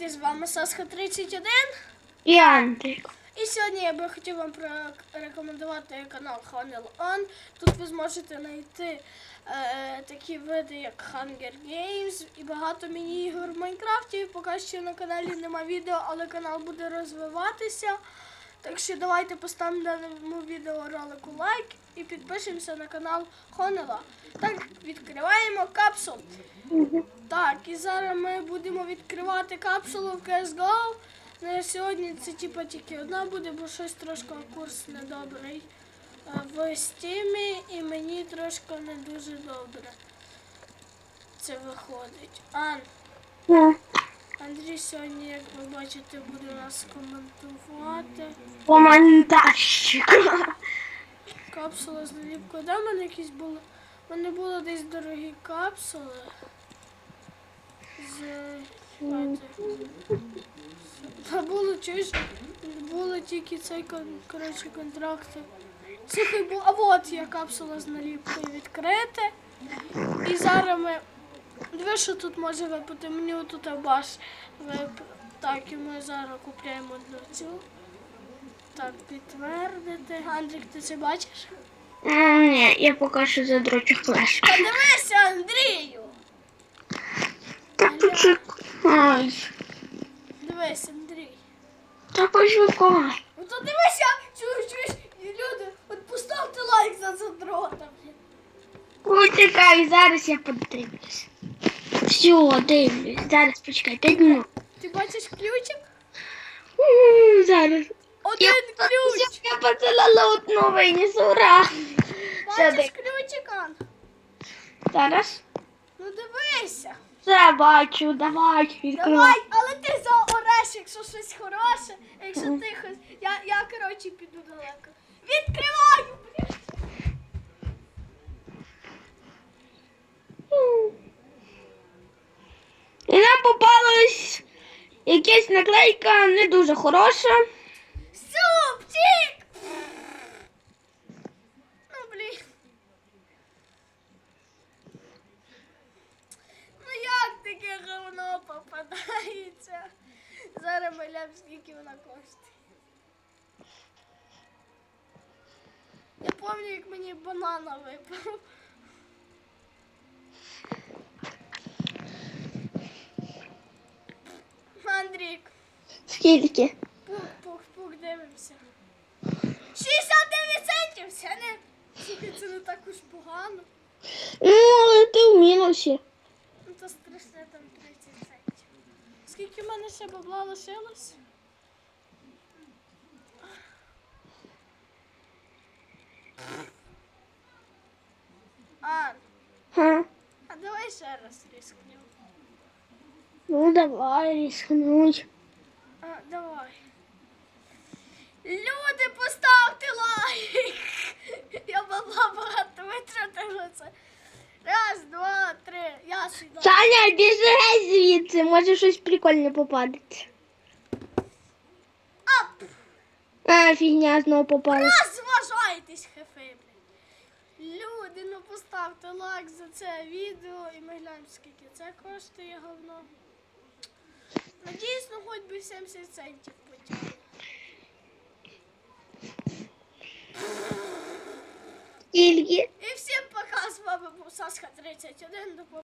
Привіт, із вами Саска 31. І Андрік. І сьогодні я би хотів вам порекомендувати канал Ханел On. Тут ви зможете знайти е, такі види, як Hunger Games і багато міні-ігор в Майнкрафті. Поки що на каналі нема відео, але канал буде розвиватися. Так що давайте поставимо даному відеоролику лайк і підпишемося на канал Хонела. Так, відкриваємо капсул. Так, і зараз ми будемо відкривати капсулу в CSGO. На сьогодні це типа тільки одна буде, бо щось трошки курс недобрий в стімі і мені трошки не дуже добре. Це виходить. Ан, Андрій сьогодні, як ви бачите, буде нас коментувати. Командащик. Капсула з наліпкою. Де в мене якісь були? У мене були десь дорогі капсули. З. Та було чуєш, було тільки цей коротше, контракт. Слухай, бу... а от є капсула з наліпкою відкрити. І зараз ми. Диви, що тут може випити. Мені отут баш вип... Так, і ми зараз купляємо одну цю. Так, підтвердити. Андрік, ти це бачиш? Ні, я поки що задрочу флешку. Та дивися, Андрію! Та почекай. Дивись, Андрій. Та почекай. Ну то дивися, чуєш, чуєш, люди, от поставте лайк за задрота. Почекай, зараз я подивлюсь. Все, дивлюсь. Зараз почекай, 5 минут. Ти бачиш ключик? М, Зараз. Один Я, ключ. я поцілила одну виніс, ура. Все, Бачиш дай. ключик, Ан? Зараз. Ну дивися. Все, бачу, давай, відкривай. Давай, але ти заореш, якщо щось хороше, якщо ти хось. Я, я коротше, піду далеко. Відкриваю! блін. І нам попалась якась наклейка не дуже хороша. Супчик! Ну, блін. Ну як таке говно попадається? Зараз ми глянемо, скільки вона коштує. Я пам'ятаю, як мені банана випав. Андрік. Скільки? Пух, пух, пух, дивимося. 69 центів, це не. Це не так уж погано. Ну, але ти в мінусі. Ну то страшне там 30 центів. Скільки в мене ще бабла лишилось? А, Ха. а давай ще раз рискнемо. Ну давай рискнуть. А, давай. Люди, поставте лайк! Я бабла багато витратила це. Раз, два, три. Я сюди. Саня, біжи звідси, може щось прикольне попадеться. Ап! А, фігня знову попалась. Розважайтесь, хефи, блін. Люди, ну поставте лайк за це відео і ми глянемо, скільки це коштує говно. Надіюсь, ну хоч би 70 центів потягне. Ільги. І всім пока, з вами був Саска 31. До побачення.